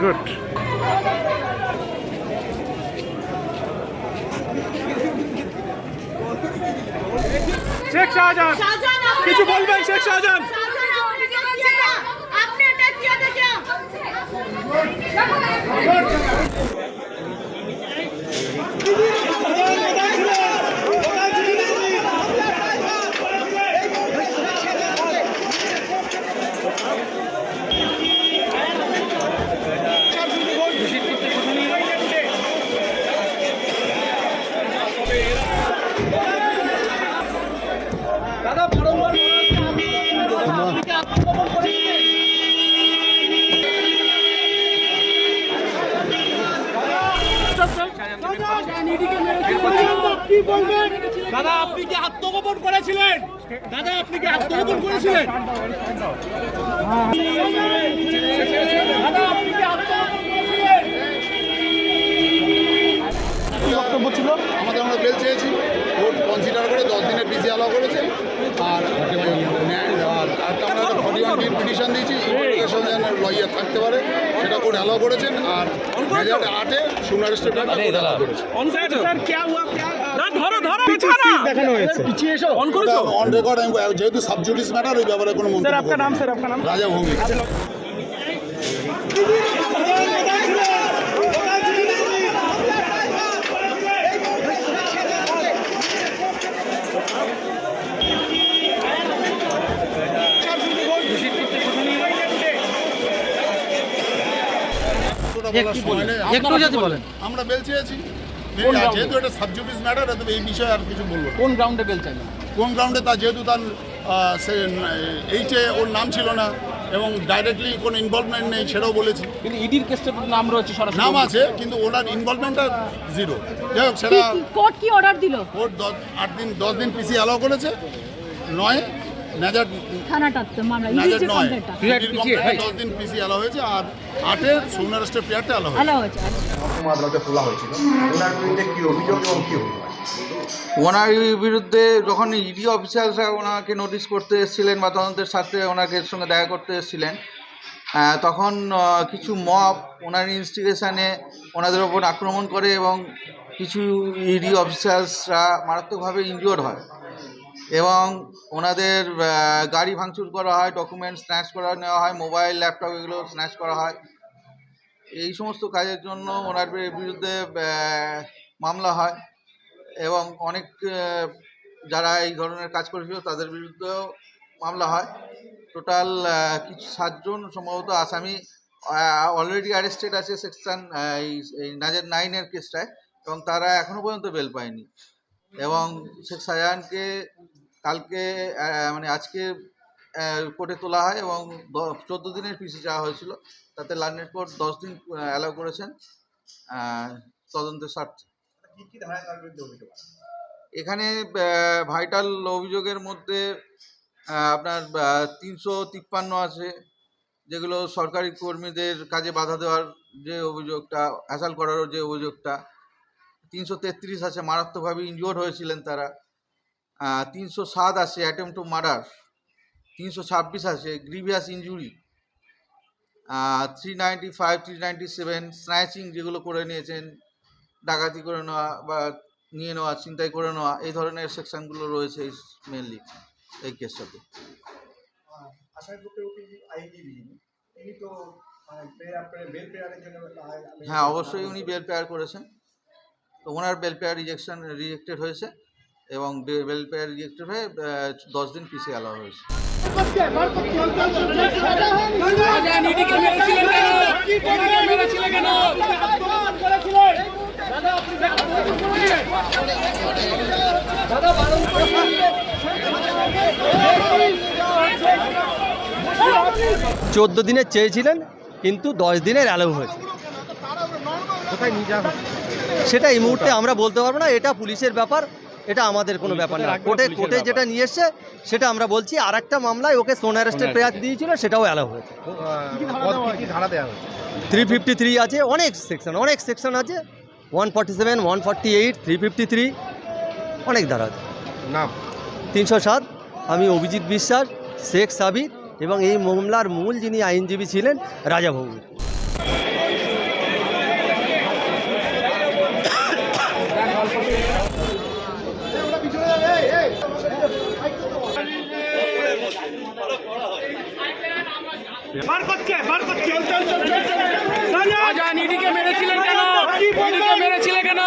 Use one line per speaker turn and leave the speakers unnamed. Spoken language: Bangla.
গুড শেখ শাহজাহান। কিছু বলবেন শেখ শাহজাহান?
শাহজাহান আপনাকে বলছে না। আপনি এটা কি দেখেন?
দাদা আপনি কি আত্মগোপন করেছিলেন? দাদা আপনি কি আত্মগোপন করেছিলেন? দাদা আপনি কি আত্মগোপন করেছিলেন?
বক্তব্য ছিল? আমাদের আমরা বেল চেয়েছি। কোর্ট কনসিডার করে দশ দিনের পিসি অ্যালাউ করেছে। আর আমরা ফর্টি পিটিশন দিয়েছি। ইনভেস্টিগেশন যেন লয়ার থাকতে পারে সেটা কোর্ট অ্যালাউ করেছেন। আর মেজার আটে সুনার স্টেটমেন্ট অ্যালাউ করেছে।
ধরো ধরো
দেখানো হয়েছে। পিছিয়ে এসো।
অন করেছ
অন রেকর্ড আমি যেহেতু সাবজুডিস ম্যাটার ওই ব্যাপারে কোনো মন্তব্য
স্যার আপনার নাম স্যার আপনার নাম?
রাজা ভৌমিক।
একটু যদি বলেন।
আমরা বেলচে আছি যেহেতু এটা সাবজুডিস ম্যাটার এই বিষয়ে আর কিছু বলব
কোন গ্রাউন্ডে বেল চাইলেন
কোন গ্রাউন্ডে তা যেহেতু তার সে এইটে ওর নাম ছিল না এবং ডাইরেক্টলি কোনো ইনভলভমেন্ট নেই সেটাও বলেছি।
কিন্তু ইডির কেসটা নাম রয়েছে সরাসরি।
নাম আছে কিন্তু ওনার ইনভলভমেন্টটা জিরো যাই হোক সেটা
কোর্ট কি অর্ডার দিল?
ওর দশ আট দিন দশ দিন পিসি অ্যালাউ করেছে। নয় নাজার
থানাটাতে মামলা ইডির
নয়।
কমপ্লেন্টটা
দশ দিন পিসি অ্যালাউ হয়েছে আর আটের সোনার স্টেপ প্লেয়ারটা অ্যালাউ হয়েছে।
আদালতে তোলা হয়েছিল। ওনার বিরুদ্ধে কি অভিযোগ এবং কি
ওনার বিরুদ্ধে যখন ইডি অফিসার্সরা ওনাকে নোটিশ করতে এসেছিলেন বা তদন্তের সাথে ওনাকে সঙ্গে দেখা করতে এসেছিলেন তখন কিছু মব ওনার ইনস্টিগেশনে ওনাদের ওপর আক্রমণ করে এবং কিছু ইডি অফিসার্সরা মারাত্মকভাবে ইনজিওর হয় এবং ওনাদের গাড়ি ভাঙচুর করা হয় ডকুমেন্ট স্ন্যাচ করা নেওয়া হয় মোবাইল ল্যাপটপ এগুলো স্ন্যাচ করা হয়। এই সমস্ত কাজের জন্য ওনার বিরুদ্ধে মামলা হয় এবং অনেক যারা এই ধরনের কাজ করেছিল তাদের বিরুদ্ধেও মামলা হয়। টোটাল কিছু সাতজন সম্ভবত আসামি অলরেডি অ্যারেস্টেড আছে সেকশন এই নাজের নাইনের কেসটায় এবং তারা এখনও পর্যন্ত বেল পায়নি। এবং শেখ শাহজাহানকে কালকে মানে আজকে কোর্টে তোলা হয় এবং চোদ্দ দিনের পিসি চাওয়া হয়েছিল। তাতে লার্নেট কোর্ট দশ দিন অ্যালাউ করেছেন। তদন্তের স্বার্থে।
আছে?
এখানে ভাইটাল অভিযোগের মধ্যে আপনার তিনশো তিপ্পান্ন আছে যেগুলো সরকারি কর্মীদের কাজে বাধা দেওয়ার যে অভিযোগটা হ্যাসাল করারও যে অভিযোগটা তিনশো তেত্রিশ আছে মারাত্মকভাবে ইনজিওর হয়েছিলেন তারা। তিনশো সাত আছে অ্যাটেম্প টু মার্ডার তিনশো ছাব্বিশ আছে grievous injury three ninety five three ninety seven snatching যেগুলো করে নিয়েছেন ডাকাতি করে নেওয়া বা নিয়ে নেওয়া চিন্তাই করে নেওয়া এই ধরনের সেকশনগুলো রয়েছে মেনলি এই কেসটাতে
মানে
হ্যাঁ অবশ্যই উনি বেল পেয়ার করেছেন। তো ওনার বেল পেয়ার রিজেকশন রিজেক্টেড হয়েছে এবং বেল পেয়ার রিজেক্টেড হয়ে দশ দিন পিছিয়ে আলা হয়েছে।
দাদা বারণ
চোদ্দ দিনের চেয়েছিলেন কিন্তু দশ দিনের অ্যালাউ হয়েছে? সেটা এই মুহূর্তে আমরা বলতে পারব না এটা পুলিশের ব্যাপার এটা আমাদের কোনো ব্যাপার না। কোর্টে কোর্টে যেটা নিয়ে এসছে সেটা আমরা বলছি আর একটা মামলায় ওকে সোন অ্যারেস্টের প্রেয়ার দিয়েছিল সেটাও অ্যালাউ হয়েছে। থ্রি ফিফটি থ্রি আছে অনেক সেকশন অনেক সেকশন আছে। One forty seven one forty eight three fifty three অনেক ধারা আছে।
নাম?
তিনশো সাত আমি অভিজিৎ বিশ্বাস শেখ সাবির এবং এই মামলার মূল যিনি আইনজীবী ছিলেন রাজা ভৌমিক।
ইডিকে মেরেছিলেন কেন ইডিকে মেরেছিলেন কেন